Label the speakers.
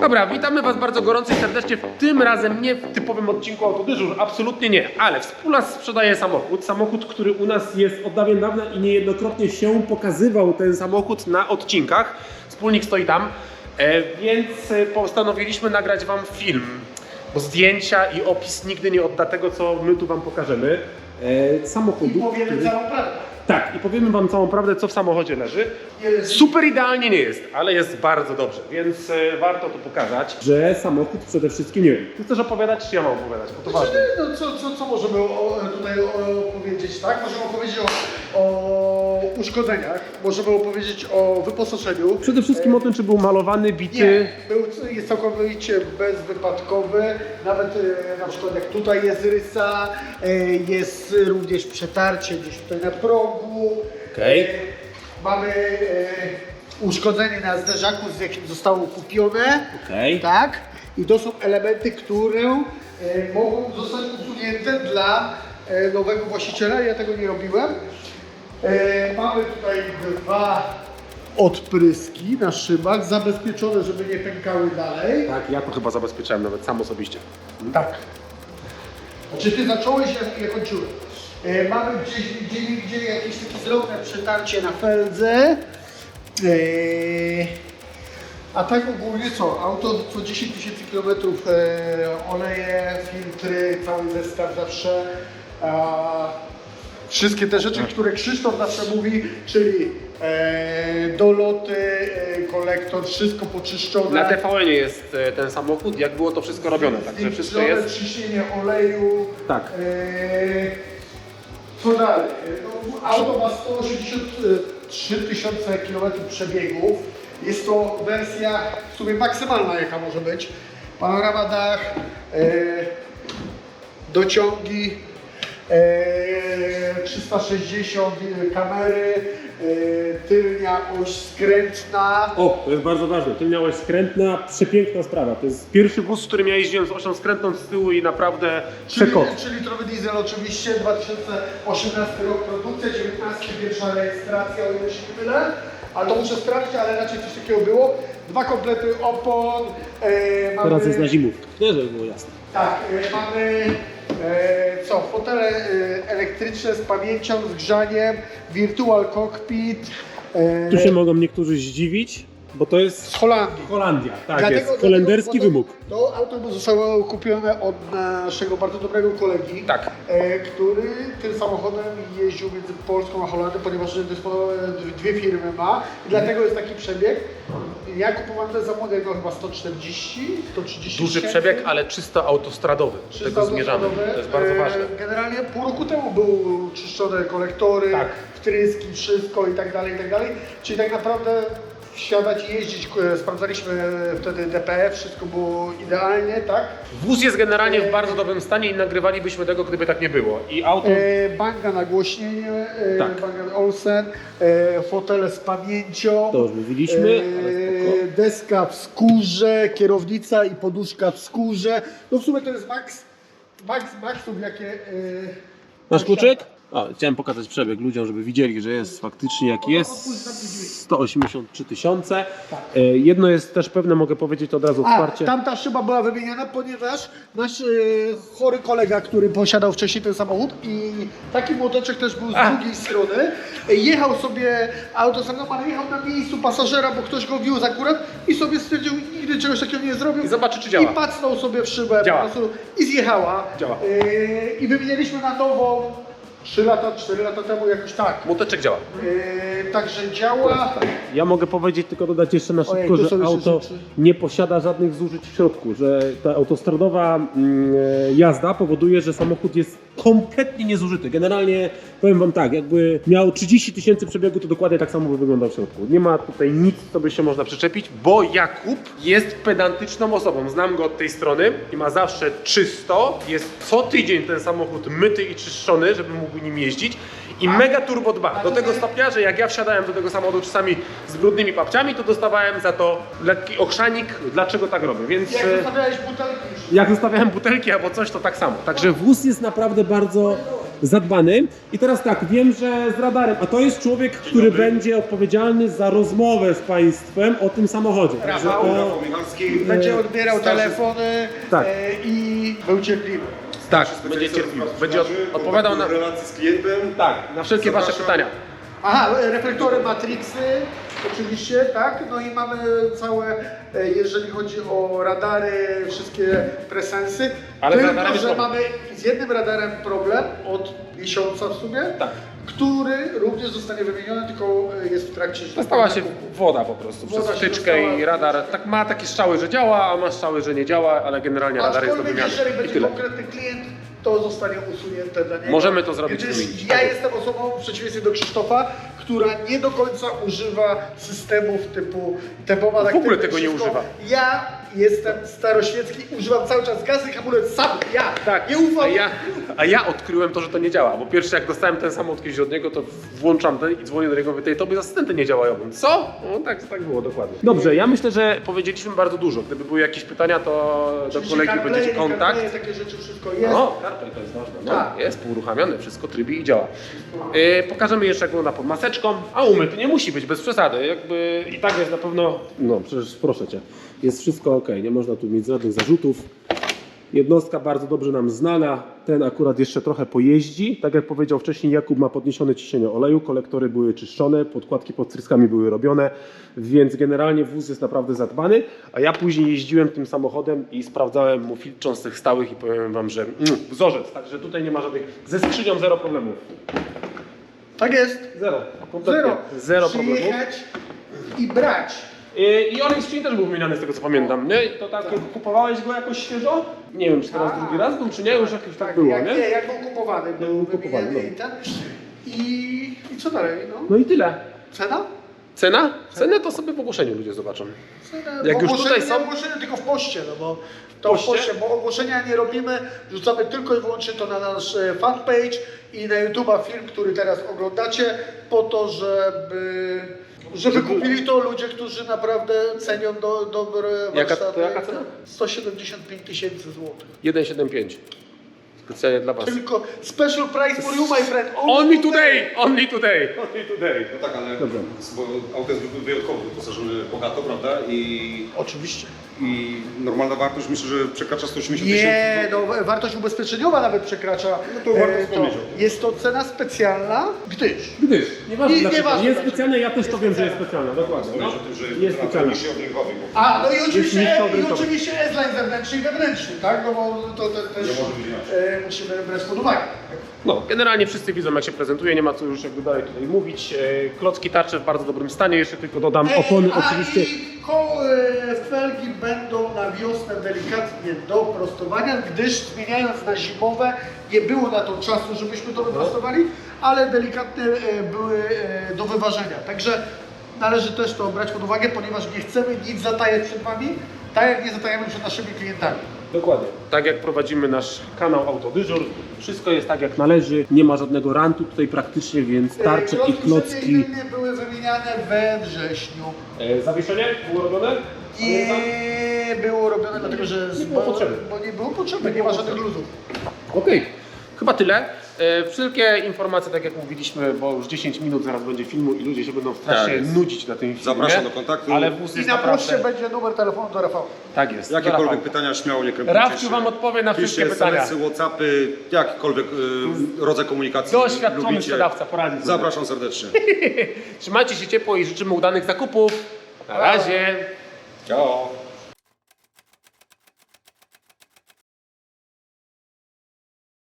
Speaker 1: Dobra, witamy Was bardzo gorąco i serdecznie. W tym razem nie w typowym odcinku Autodyżur, absolutnie nie, ale współlas sprzedaje samochód. Samochód, który u nas jest od dawien dawna i niejednokrotnie się pokazywał ten samochód na odcinkach. Wspólnik stoi tam, e, więc e, postanowiliśmy nagrać Wam film. Bo zdjęcia i opis nigdy nie odda tego, co my tu Wam pokażemy. E, samochodu.
Speaker 2: Powiemy
Speaker 1: który-
Speaker 2: całą prawdę.
Speaker 1: Tak, i powiemy Wam całą prawdę, co w samochodzie leży. Super idealnie nie jest, ale jest bardzo dobrze, więc e, warto to pokazać. Że samochód przede wszystkim nie wiem. Ty chcesz opowiadać, czy ja mam opowiadać? Bo to ważne.
Speaker 2: No co, co, co możemy o, tutaj opowiedzieć, tak? Możemy opowiedzieć o, o uszkodzeniach, możemy opowiedzieć o wyposażeniu.
Speaker 1: Przede wszystkim o tym, czy był malowany, bity.
Speaker 2: Nie, był, jest całkowicie bezwypadkowy, nawet e, na przykład jak tutaj jest rysa, e, jest również przetarcie gdzieś tutaj na progu.
Speaker 1: Okej.
Speaker 2: E, mamy e, uszkodzenie na zderzaku, z jakim zostało kupione.
Speaker 1: Okej.
Speaker 2: Tak? I to są elementy, które e, mogą zostać usunięte dla e, nowego właściciela. Ja tego nie robiłem. E, mamy tutaj dwa odpryski na szybach, zabezpieczone, żeby nie pękały dalej.
Speaker 1: Tak, ja to chyba zabezpieczałem nawet sam osobiście.
Speaker 2: Tak. Czy ty zacząłeś, ja, ja kończyłem. E, mamy gdzieś, gdzie, gdzie jakieś takie drobne przetarcie na feldze. E, a tak ogólnie co? Auto co 10 tysięcy kilometrów e, oleje, filtry, cały zestaw zawsze. Wszystkie te rzeczy, które Krzysztof zawsze mówi, czyli e, doloty, e, kolektor, wszystko poczyszczone.
Speaker 1: Na TVN jest e, ten samochód, jak było to wszystko robione, także wszystko jest.
Speaker 2: ciśnienie oleju.
Speaker 1: Tak.
Speaker 2: Eee, co dalej? Auto ma 183 tysiące km przebiegów. Jest to wersja w sumie maksymalna, jaka może być. Panorama dach, eee, dociągi, 360 kamery, eee, tylnia oś skrętna.
Speaker 1: O, to jest bardzo ważne. Ty miałeś skrętna, przepiękna sprawa. To jest pierwszy wóz, z którym ja jeździłem z osią skrętną z tyłu i naprawdę
Speaker 2: Czyli,
Speaker 1: przekop.
Speaker 2: czyli litrowy diesel oczywiście, 2018 rok produkcja, 19 pierwsza rejestracja, o ile się mylę. Ale to muszę sprawdzić, ale raczej coś takiego było. Dwa komplety opon. E, mamy,
Speaker 1: Teraz jest na zimówkę. Nie, żeby było jasne.
Speaker 2: Tak, e, mamy e, co? Fotele e, elektryczne z pamięcią, z grzaniem, virtual cockpit. E,
Speaker 1: Tu się mogą niektórzy zdziwić, bo to jest
Speaker 2: z Holandii.
Speaker 1: Holandia. Tak
Speaker 2: Dlatego-
Speaker 1: jest, holenderski
Speaker 2: dlatego-
Speaker 1: wymóg.
Speaker 2: To, to auto zostało kupione od naszego bardzo dobrego kolegi,
Speaker 1: Tak.
Speaker 2: e, który tym samochodem jeździł między Polską a Holandią, ponieważ dysponował dwie firmy ma i dlatego jest taki przebieg. Ja kupowałem ten samochód jako chyba 140, 130
Speaker 1: Duży
Speaker 2: tysięcy.
Speaker 1: przebieg, ale czysto autostradowy. Do
Speaker 2: 300
Speaker 1: tego zmierzamy. To jest bardzo
Speaker 2: E,
Speaker 1: ważne.
Speaker 2: Generalnie pół roku temu były czyszczone kolektory,
Speaker 1: Tak.
Speaker 2: wtryski, wszystko i tak dalej, i tak dalej. Czyli tak naprawdę wsiadać i jeździć, e, sprawdzaliśmy wtedy DPF, wszystko było idealnie, tak?
Speaker 1: Wóz jest generalnie w bardzo dobrym stanie i nagrywalibyśmy tego, gdyby tak nie było. I auto.
Speaker 2: E, banga nagłośnienie, e,
Speaker 1: Tak.
Speaker 2: Bang Olsen, e, fotele z pamięcią,
Speaker 1: To już mówiliśmy, ale
Speaker 2: e, deska w skórze, kierownica i poduszka w skórze. No w sumie to jest max, max maxów jakie... E,
Speaker 1: Masz kluczyk? O, chciałem pokazać przebieg ludziom, żeby widzieli, że jest faktycznie jak jest. 183 tysiące. E, Jedno jest też pewne, mogę powiedzieć to od razu
Speaker 2: A,
Speaker 1: otwarcie.
Speaker 2: tamta szyba była wymieniana, ponieważ nasz e, chory kolega, który posiadał wcześniej ten samochód i taki młoteczek też był z
Speaker 1: A.
Speaker 2: drugiej strony, e, jechał sobie autostradą, ale jechał na miejscu pasażera, bo ktoś go wiózł akurat i sobie stwierdził, nigdy czegoś takiego nie zrobił.
Speaker 1: I zobaczy, czy działa.
Speaker 2: I pacnął sobie w szybę
Speaker 1: Działa.
Speaker 2: po prostu i zjechała.
Speaker 1: Działa.
Speaker 2: I wymieniliśmy na nową 3 lata, 4 lata temu jakoś tak.
Speaker 1: Młoteczek działa.
Speaker 2: E, także działa.
Speaker 1: Ja mogę powiedzieć, tylko dodać jeszcze na
Speaker 2: Ojej,
Speaker 1: szybko,
Speaker 2: tu
Speaker 1: że
Speaker 2: jeszcze
Speaker 1: auto
Speaker 2: rzeczy.
Speaker 1: nie posiada żadnych zużyć w środku, że ta autostradowa mm, e, jazda powoduje, że samochód jest kompletnie niezużyty. Generalnie powiem Wam tak, jakby miał 30 tysięcy przebiegu, to dokładnie tak samo by wyglądał w środku. Nie ma tutaj nic, co by się można przyczepić, bo Jakub jest pedantyczną osobą. Znam go od tej strony i ma zawsze czysto. Jest co tydzień ten samochód myty i czyszczony, żeby mógł nim jeździć. I mega turbo dba. Do tego stopnia, że jak ja wsiadałem do tego samochodu czasami z brudnymi papciami, to dostawałem za to lekki ochrzanik, dlaczego tak robię. Więc
Speaker 2: Jak
Speaker 1: e,
Speaker 2: zostawiałeś butelki
Speaker 1: jak zostawiałem butelki albo coś, to tak samo. Także wóz jest naprawdę bardzo zadbany. I teraz tak, wiem, że z radarem, a to jest człowiek, który będzie odpowiedzialny za rozmowę z Państwem o tym samochodzie. Także
Speaker 2: Rafał.
Speaker 1: to-
Speaker 3: Rafał Michalski.
Speaker 2: Będzie odbierał
Speaker 3: Starzy-
Speaker 2: telefony
Speaker 1: Tak.
Speaker 2: e, i był cierpliwy.
Speaker 1: Tak,
Speaker 3: specjalista od sprzedaży,
Speaker 1: odpowiadał na,
Speaker 3: relacji z klientem.
Speaker 1: tak, na wszystkie Wasze
Speaker 3: Zapraszam.
Speaker 1: pytania.
Speaker 2: Aha, reflektory Matrixy, oczywiście, tak. No i mamy całe, e, jeżeli chodzi o radary, wszystkie presensy.
Speaker 1: Ale z
Speaker 2: Tylko,
Speaker 1: jest
Speaker 2: że
Speaker 1: problem.
Speaker 2: mamy z jednym radarem problem od miesiąca w sumie,
Speaker 1: Tak.
Speaker 2: Który również zostanie wymieniony, tylko e, jest w trakcie
Speaker 1: Dostała się woda po prostu
Speaker 2: Woda
Speaker 1: przez wtyczkę i radar. Tak ma takie strzały, że działa, a ma strzały, że nie działa, ale generalnie radar jest do wymiany.
Speaker 2: jeżeli będzie konkretny klient, to zostanie usunięte dla niego.
Speaker 1: Możemy to zrobić
Speaker 2: Gdyż ja jestem osobą, w przeciwieństwie do Krzysztofa, która nie do końca używa systemów typu tempomat
Speaker 1: W ogóle tego nie używa.
Speaker 2: Ja jestem staroświecki, używam cały czas gazy hamulec sam, ja.
Speaker 1: Tak,
Speaker 2: Nie ufam.
Speaker 1: A ja, a ja odkryłem to, że to nie działa, bo pierwszy jak dostałem ten samochód kiedyś od niego, to włączam ten i dzwonię do niego, mówię, "Tej, tobie asystenty nie działają. Co? No tak, tak było, dokładnie. Dobrze, ja myślę, że powiedzieliśmy bardzo dużo. Gdyby były jakieś pytania, to do
Speaker 2: Oczywiście
Speaker 1: kolegi
Speaker 2: CarPlay,
Speaker 1: będziecie
Speaker 2: nie
Speaker 1: kontakt.
Speaker 2: CarPlay, takie rzeczy wszystko jest.
Speaker 1: No, CarPlay to jest ważne. No,
Speaker 2: Tak.
Speaker 1: Jest uruchamiane, wszystko trybi i działa. Yy, pokażemy jeszcze jak wygląda pod maseczką. A umyty nie musi być, bez przesady. Jakby i tak jest na pewno... No przecież proszę Cię, jest wszystko ok, nie można tu mieć żadnych zarzutów. Jednostka bardzo dobrze nam znana, ten akurat jeszcze trochę pojeździ. Tak jak powiedział wcześniej, Jakub ma podniesione ciśnienie oleju, kolektory były czyszczone, podkładki pod tryskami były robione, więc generalnie wóz jest naprawdę zadbany. A ja później jeździłem tym samochodem i sprawdzałem mu filtr cząstek stałych i powiem Wam, że mm, wzorzec, także tutaj nie ma żadnych, ze skrzynią zero problemów.
Speaker 2: Tak jest.
Speaker 1: Zero, kompletnie.
Speaker 2: Zero.
Speaker 1: Zero problemów.
Speaker 2: Przyjechać i brać.
Speaker 1: I, I olej skrzyni też był wymieniany z tego co pamiętam, nie? To tak, kupowałeś go jakoś świeżo? Nie wiem, czy teraz
Speaker 2: Tak.
Speaker 1: drugi raz był, czy nie? Już jakoś tak,
Speaker 2: Tak,
Speaker 1: było,
Speaker 2: jak,
Speaker 1: nie?
Speaker 2: nie, jak był kupowany, był
Speaker 1: Był kupowany,
Speaker 2: i ten. I, I co dalej? No?
Speaker 1: No i tyle.
Speaker 2: Cena?
Speaker 1: Cena? Cenę to sobie w ogłoszeniu ludzie zobaczą.
Speaker 2: Cena
Speaker 1: Jak już tutaj są-
Speaker 2: Nie w ogłoszeniu, tylko w poście, no bo to
Speaker 1: Poście?
Speaker 2: w poście, bo ogłoszenia nie robimy, rzucamy tylko i wyłącznie to na nasz e, fanpage i na YouTube'a film, który teraz oglądacie, po to, żeby, żeby kupili to ludzie, którzy naprawdę cenią do, dobre
Speaker 1: Jaka-
Speaker 2: warsztaty.
Speaker 1: to jaka cena?
Speaker 2: 175 tysięcy złotych.
Speaker 1: 1,75. Specjalnie dla Was.
Speaker 2: Tylko special price for you, my friend.
Speaker 1: Only today! Only today! Only today!
Speaker 3: No tak, ale
Speaker 1: Dobra.
Speaker 3: bo auto jest wyjątkowo wyposażone bogato, prawda? I,
Speaker 2: Oczywiście.
Speaker 3: I normalna wartość myślę, że przekracza 180 tysięcy.
Speaker 2: Nie, no wartość ubezpieczeniowa nawet przekracza.
Speaker 3: No to warto
Speaker 2: e,
Speaker 3: wspomnieć o tym.
Speaker 2: Jest to cena specjalna, gdyż
Speaker 1: Gdyż, nieważne
Speaker 2: I-
Speaker 1: dlaczego.
Speaker 2: nieważne
Speaker 1: Jest specjalne, ja też
Speaker 2: Jest
Speaker 1: to wiem, że jest specjalna, dokładnie. No.
Speaker 3: Wspomnieć o tym, że
Speaker 1: Jest specjalna.
Speaker 2: A, no i oczywiście, i S-line zewnętrzny i wewnętrzny, tak? No bo to, to też Musimy brać pod uwagę.
Speaker 1: No, generalnie wszyscy widzą jak się prezentuje, nie ma co już jakby dalej tutaj mówić. E, Klocki tarcze w bardzo dobrym stanie, jeszcze tylko dodam opony
Speaker 2: a
Speaker 1: oczywiście.
Speaker 2: i koło, e, felgi będą na wiosnę delikatnie do prostowania, gdyż zmieniając na zimowe nie było na to czasu, żebyśmy to wyprostowali, ale delikatne e, były e, do wyważenia. Także należy też to brać pod uwagę, ponieważ nie chcemy nic zatajać przed Wami, tak jak nie zatajamy przed naszymi klientami.
Speaker 1: Dokładnie. Tak jak prowadzimy nasz kanał Autodyżur, wszystko jest tak jak należy, nie ma żadnego rantu tutaj praktycznie, więc tarcze i klocki.
Speaker 2: przedzielnie były wymieniane we wrześniu.
Speaker 1: E, zawieszenie było robione?
Speaker 2: Nie było robione dlatego, że
Speaker 1: Nie było potrzeby.
Speaker 2: Bo nie było potrzeby, nie ma żadnych luzów.
Speaker 1: Okej, chyba tyle. E, Wszelkie informacje, tak jak mówiliśmy, bo już 10 minut zaraz będzie filmu i ludzie się będą strasznie
Speaker 3: Tak
Speaker 1: nudzić na tym filmie.
Speaker 3: Zapraszam do kontaktu.
Speaker 1: Ale wóz
Speaker 2: I
Speaker 1: jest
Speaker 2: na
Speaker 1: naprawdę...
Speaker 2: poczcie będzie numer telefonu do Rafała.
Speaker 1: Tak jest.
Speaker 3: Jakiekolwiek
Speaker 1: Rafał.
Speaker 3: pytania śmiało nie krępujcie
Speaker 1: Rafciu
Speaker 3: się.
Speaker 1: Wam odpowie na wszystkie pytania.
Speaker 3: SMS-y, Whatsappy, jakikolwiek y, rodzaj komunikacji
Speaker 1: Doświadczony
Speaker 3: lubicie.
Speaker 1: sprzedawca poradzi sobie.
Speaker 3: Zapraszam serdecznie.
Speaker 1: Trzymajcie się ciepło i życzymy udanych zakupów. Na razie.
Speaker 3: Ciao.